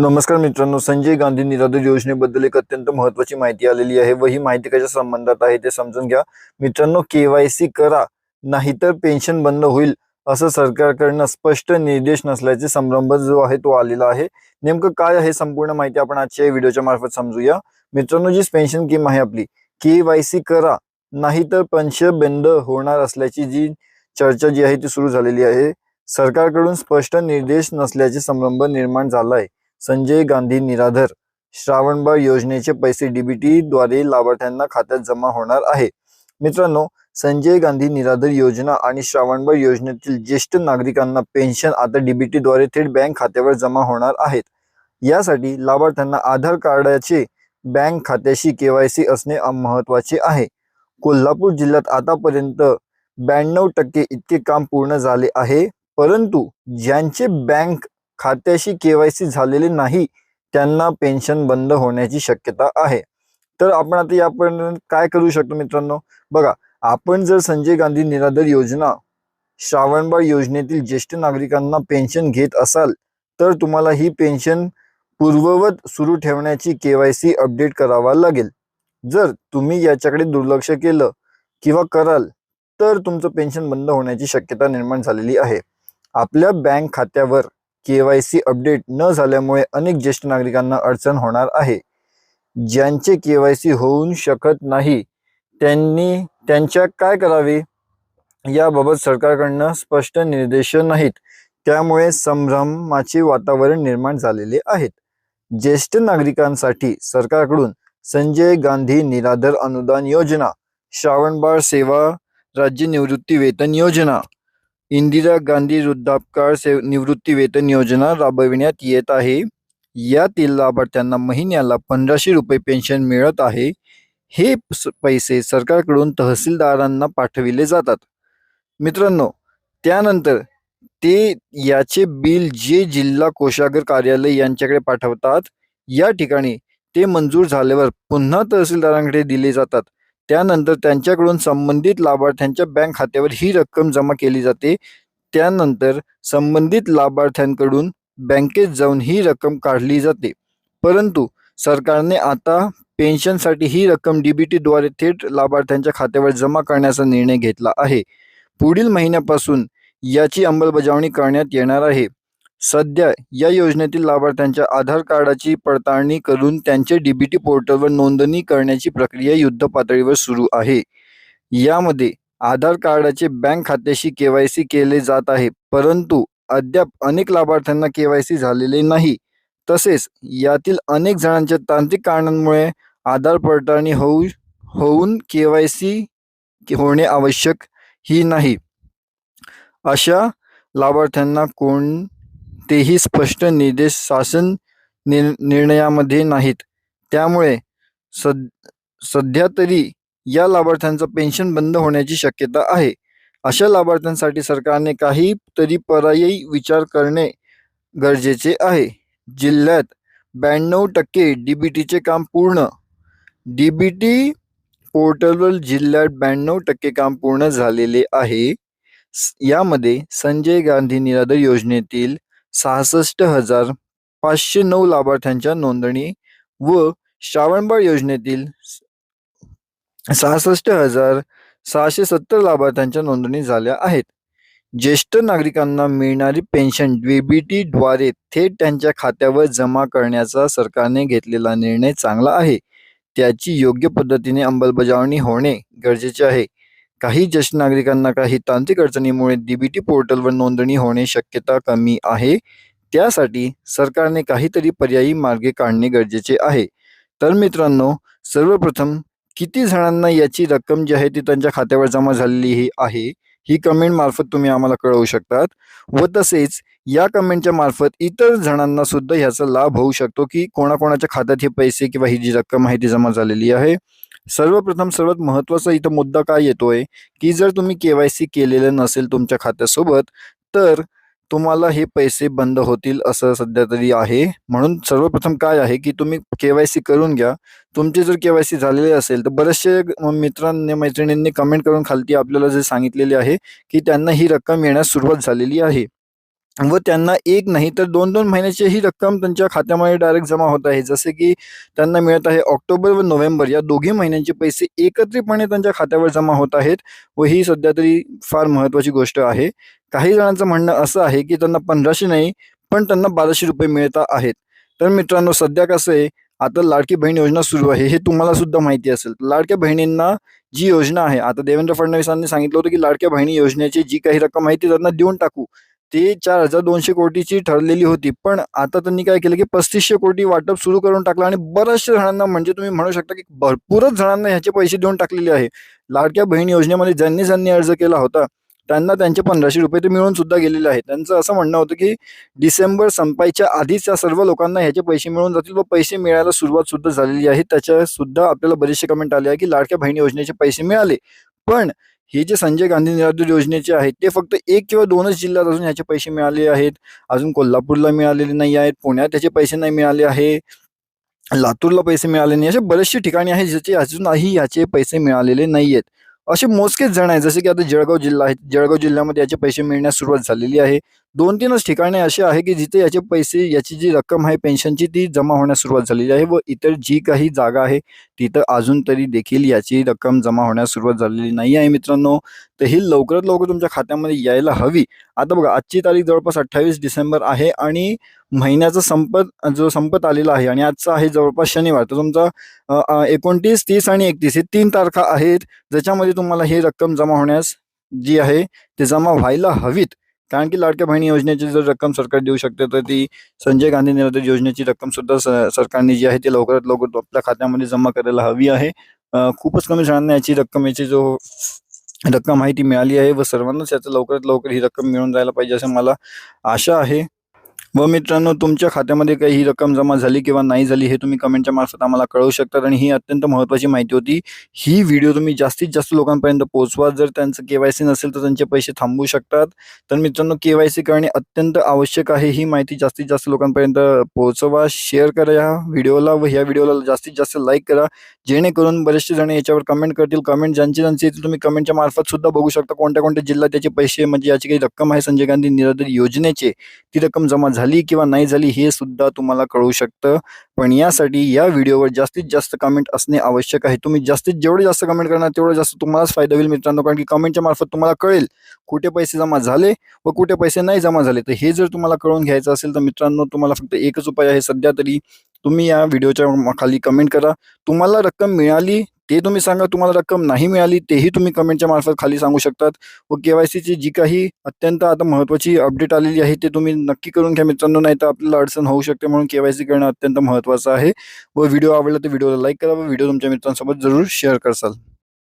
नमस्कार मित्रांनो संजय गांधी निराधार योजनेबद्दल एक अत्यंत महत्वाची माहिती आलेली आहे व ही माहिती कशा संबंधात आहे ते समजून घ्या. मित्रांनो केवायसी करा नाहीतर पेन्शन बंद होईल असं सरकारकडनं स्पष्ट निर्देश नसल्याचे संरंभ जो आहे तो आलेला आहे. नेमकं काय आहे संपूर्ण माहिती आपण आजच्या व्हिडिओच्या मार्फत समजूया. मित्रांनो जी पेन्शन स्कीम आहे आपली केवायसी करा नाहीतर पेन्शन बंद होणार असल्याची जी चर्चा जी आहे ती सुरू झालेली आहे. सरकारकडून स्पष्ट निर्देश नसल्याचे संरंभ निर्माण झाला आहे संजय गांधी निराधार श्रावणबाळ योजनेचे पैसे डीबीटी द्वारे लाभार्थ्यांना खात्यात जमा होणार आहे. मित्रांनो संजय गांधी निराधार योजना आणि श्रावणबाळ योजनेतील ज्येष्ठ नागरिकांना पेन्शन आता डीबीटी द्वारे थेट बँक खात्यावर जमा होणार आहेत. यासाठी लाभार्थ्यांना आधार कार्डाचे बँक खात्याशी केवायसी असणे महत्त्वाचे आहे. कोल्हापूर जिल्ह्यात आतापर्यंत ब्याण्णव टक्के इतके काम पूर्ण झाले आहे परंतु ज्यांचे बँक खात्याशी केवायसी झालेले नाही त्यांना पेन्शन बंद होण्याची शक्यता आहे. तर आपण आता यापर्यंत काय करू शकतो मित्रांनो? बघा आपण जर संजय गांधी निराधार योजना श्रावणबाळ योजनेतील ज्येष्ठ नागरिकांना पेन्शन घेत असाल तर तुम्हाला ही पेन्शन पूर्ववत सुरू ठेवण्याची केवायसी अपडेट करावा लागेल. जर तुम्ही याच्याकडे दुर्लक्ष केलं किंवा कराल तर तुमचं पेन्शन बंद होण्याची शक्यता निर्माण झालेली आहे. आपल्या बँक खात्यावर केवायसी अपडेट न झाल्यामुळे अनेक ज्येष्ठ नागरिकांना अडचण होणार आहे. ज्यांचे केवायसी होऊ शकत नाही त्यांनी त्यांच्या काय करावे? याबाबत सरकारकडनं स्पष्ट निर्देश नाहीत. त्यामुळे संभ्रमाचे वातावरण निर्माण झालेले आहेत. ज्येष्ठ नागरिकांसाठी सरकारकडून संजय गांधी निराधार अनुदान योजना श्रावणबाळ सेवा राज्य निवृत्ती वेतन योजना इंदिरा गांधी वृद्धापकाळ से निवृत्ती वेतन योजना राबविण्यात येत आहे. यातील लाभार्थ्यांना महिन्याला पंधराशे रुपये पेन्शन मिळत आहे. हे स- पैसे सरकारकडून तहसीलदारांना पाठविले जातात. मित्रांनो त्यानंतर ते याचे बिल जे जिल्हा कोषागर कार्यालय यांच्याकडे पाठवतात या ठिकाणी ते मंजूर झाल्यावर पुन्हा तहसीलदारांकडे दिले जातात. त्यानंतर त्यांच्याकडून संबंधित लाभार्थ्यांच्या बँक खात्यावर ही रक्कम जमा केली जाते. त्यानंतर संबंधित लाभार्थ्यांकडून बँकेत जाऊन ही रक्कम काढली जाते. परंतु सरकारने आता पेन्शनसाठी ही रक्कम डीबीटीद्वारे थेट लाभार्थ्यांच्या खात्यावर जमा करण्याचा निर्णय घेतला आहे. पुढील महिन्यापासून याची अंमलबजावणी करण्यात येणार आहे. सध्या या योजनेतील लाभार्थ्यांच्या आधार कार्डाची पडताळणी करून त्यांचे डीबीटी पोर्टलवर नोंदणी करण्याची प्रक्रिया युद्ध पातळीवर सुरू आहे. यामध्ये आधार कार्डाचे बँक खात्याशी केवायसी केले जात आहे परंतु अद्याप अनेक लाभार्थ्यांना केवायसी झालेले नाही. तसेच यातील अनेक जणांच्या तांत्रिक कारणांमुळे आधार पडताळणी होऊ होऊन केवायसी होणे आवश्यक ही नाही. अशा लाभार्थ्यांना कोण कोणतेही स्पष्ट निर्देश शासन निर निर्णयामध्ये नाहीत. त्यामुळे सद सध्या तरी या लाभार्थ्यांचं पेन्शन बंद होण्याची शक्यता आहे. अशा लाभार्थ्यांसाठी सरकारने काही तरी पर्यायी विचार करणे गरजेचे आहे. जिल्ह्यात ब्याण्णव टक्के डी बी टीचे काम पूर्ण. डी बी टी पोर्टलवर जिल्ह्यात ब्याण्णव टक्के काम पूर्ण झालेले आहे. यामध्ये संजय गांधी निराधार योजनेतील सहासष्ट हजार पाचशे नऊ लाभार्थ्यांच्या नोंदणी व श्रावणबाळ योजनेतील सहासष्ट हजार सहाशे सत्तर लाभार्थ्यांच्या नोंदणी झाल्या आहेत. ज्येष्ठ नागरिकांना मिळणारी पेन्शन डीबीटी द्वारे थेट त्यांच्या खात्यावर जमा करण्याचा सरकारने घेतलेला निर्णय चांगला आहे. त्याची योग्य पद्धतीने अंमलबजावणी होणे गरजेचे आहे. काही ज्येष्ठ नागरिकांना काही तांत्रिक अडचणीमुळे डीबीटी पोर्टलवर नोंदणी होणे शक्यता कमी आहे. त्यासाठी सरकारने काहीतरी पर्यायी मार्गे काढणे गरजेचे आहे. तर मित्रांनो सर्वप्रथम किती जणांना याची रक्कम जी आहे ती त्यांच्या खात्यावर जमा झालेली ही आहे ही कमेंट मार्फत तुम्ही आम्हाला कळवू शकतात. व तसेच या कमेंटच्या मार्फत इतर जणांना सुद्धा ह्याचा लाभ होऊ शकतो की कोणाकोणाच्या खात्यात हे पैसे किंवा ही जी रक्कम आहे ती जमा झालेली आहे. सर्वप्रथम सर्वात महत्त्वाचा इथं मुद्दा काय येतोय की जर तुम्ही केवायसी केलेलं नसेल तुमच्या खात्यासोबत तर तुम्हाला हे पैसे बंद होतील असं सध्या तरी आहे. म्हणून सर्वप्रथम काय आहे की तुम्ही केवायसी करून घ्या. तुमचे जर केवायसी झालेले असेल तर बरेचसे मित्रांनी मैत्रिणींनी कमेंट करून खालती आपल्याला जे सांगितलेले आहे की त्यांना ही रक्कम येण्यास सुरुवात झालेली आहे. व त्यांना एक नाही तर दोन दोन महिन्याची ही रक्कम त्यांच्या खात्यामध्ये डायरेक्ट जमा होत आहे. जसे की त्यांना मिळत आहे ऑक्टोबर व नोव्हेंबर या दोघी महिन्यांचे पैसे एकत्रितपणे त्यांच्या खात्यावर जमा होत आहेत व ही सध्या तरी फार महत्त्वाची गोष्ट आहे. काही जणांचं म्हणणं असं आहे की त्यांना पंधराशे नाही पण त्यांना बाराशे रुपये मिळत आहेत. तर मित्रांनो सध्या कसं आहे आता लाडकी बहीण योजना सुरू आहे हे तुम्हाला सुद्धा माहिती असेल. लाडक्या बहिणींना जी योजना आहे आता देवेंद्र फडणवीसांनी सांगितलं होतं की लाडक्या बहिणी योजनेची जी काही रक्कम आहे ती त्यांना देऊन टाकू. ते चार हजार दोनशे कोटीची ठरलेली होती. पण आता त्यांनी काय केलं की पस्तीसशे कोटी वाटप सुरू करून टाकलं आणि बऱ्याचशा जणांना म्हणजे तुम्ही म्हणू शकता की भरपूरच जणांना ह्याचे पैसे देऊन टाकलेले आहे. लाडक्या बहीण योजनेमध्ये ज्यांनी ज्यांनी अर्ज केला होता त्यांना त्यांचे पंधराशे रुपये ते मिळून सुद्धा गेलेले आहेत. त्यांचं असं म्हणणं होतं की डिसेंबर संपायच्या आधीच या सर्व लोकांना ह्याचे पैसे मिळून जातील व पैसे मिळायला सुरुवात सुद्धा झालेली आहे. त्याच्या सुद्धा आपल्याला बरेचसे कमेंट आले आहे की लाडक्या बहिणी योजनेचे पैसे मिळाले. पण हे जे संजय गांधी निराधार योजनेचे आहेत ते फक्त एक किंवा दोनच जिल्ह्यात अजून ह्याचे पैसे मिळाले आहेत. अजून कोल्हापूरला मिळालेले नाही आहेत पुण्यात त्याचे पैसे नाही मिळाले आहे लातूरला पैसे मिळाले नाही असे बरेचसे ठिकाणी आहेत ज्याचे अजूनही याचे पैसे मिळालेले नाही आहेत. असे मोजकेच जण आहेत. जसे की आता जळगाव जिल्हा आहे. जळगाव जिल्ह्यामध्ये याचे पैसे मिळण्यास सुरुवात झालेली आहे. दोन तीनच ठिकाणे असे आहे की जिथे याचे पैसे याची जी रक्कम आहे पेन्शनची ती जमा होण्यास सुरुवात झालेली आहे व इतर जी काही जागा आहे तिथं अजून तरी देखील याची रक्कम जमा होण्यास सुरुवात झालेली नाही आहे मित्रांनो. तर ही लवकरात लवकर तुमच्या खात्यामध्ये यायला हवी. आता बघा आजची तारीख जवळपास अठ्ठावीस डिसेंबर आहे आणि महिन्याचा संपत जो संपत आलेला आहे आणि आजचा आहे जवळपास शनिवार. तर तुमचा एकोणतीस तीस आणि एकतीस हे तीन तारखा आहेत. ज्याच्यामध्ये तुम्हाला ही रक्कम जमा होण्यास जी आहे ते जमा व्हायला हवीत. कारण की लाडक्या बहिणी योजनेची जर रक्कम सरकार देऊ शकते तर ती संजय गांधी निराधार योजनेची रक्कम सुद्धा स- सरकारने जी आहे ती लवकरात लवकर आपल्या खात्यामध्ये जमा करायला हवी आहे. खूपच कमी जणांना याची रक्कमेची जो रक्कम आहे ती मिळाली आहे व सर्वांनाच याचं लवकरात लवकर ही रक्कम मिळून जायला पाहिजे असं मला आशा आहे. व मित्रांनो तुमच्या खात्यामध्ये काही ही रक्कम जमा झाली किंवा नाही झाली हे तुम्ही कमेंटच्या मार्फत आम्हाला कळवू शकतात आणि ही अत्यंत महत्त्वाची माहिती होती. ही व्हिडिओ तुम्ही जास्तीत जास्त लोकांपर्यंत पोहोचवा. जर त्यांचं के वाय सी नसेल तर त्यांचे पैसे थांबवू शकतात. तर मित्रांनो के वाय सी करणे अत्यंत आवश्यक आहे. ही माहिती जास्तीत जास्त लोकांपर्यंत पोहोचवा. शेअर करा या व्हिडिओला व ह्या व्हिडिओला जास्तीत जास्त लाईक करा. जेणेकरून बरेचसे जण याच्यावर कमेंट करतील. कमेंट ज्यांची ज्यांची येतील तुम्ही कमेंटच्या मार्फत सुद्धा बघू शकता कोणत्या कोणत्या जिल्ह्यात त्याचे पैसे म्हणजे याची काही रक्कम आहे संजय गांधी निराधार योजनेचे. ती रक्कम जमा झाली झाली किंवा नाही झाली हे सुद्धा तुम्हाला कळू शकतं. पण यासाठी या व्हिडिओवर जास्तीत जास्त कमेंट असणे आवश्यक आहे. तुम्ही जास्तीत जेवढे जास्त कमेंट करणार तेवढं जास्त तुम्हालाच फायदा होईल मित्रांनो. कारण की कमेंटच्या मार्फत तुम्हाला कळेल कुठे पैसे जमा झाले व कुठे पैसे नाही जमा झाले. तर हे जर तुम्हाला कळून घ्यायचं असेल तर मित्रांनो तुम्हाला फक्त एकच उपाय आहे सध्या तरी. तुम्ही या व्हिडिओच्या खाली कमेंट करा. तुम्हाला रक्कम मिळाली ते तुम्ही सांगा. तुम्हाला रक्कम नाही मिळाली तेही तुम्ही कमेंटच्या मार्फत खाली सांगू शकतात. व के वाय सीची जी काही अत्यंत आता महत्त्वाची अपडेट आलेली आहे ते तुम्ही नक्की करून घ्या मित्रांनो. नाही तर आपल्याला अडचण होऊ शकते म्हणून के वाय सी करणं अत्यंत महत्त्वाचं आहे. व व्हिडिओ आवडला तर व्हिडिओला लाईक करा व व्हिडिओ तुमच्या मित्रांसोबत जरूर शेअर करसाल.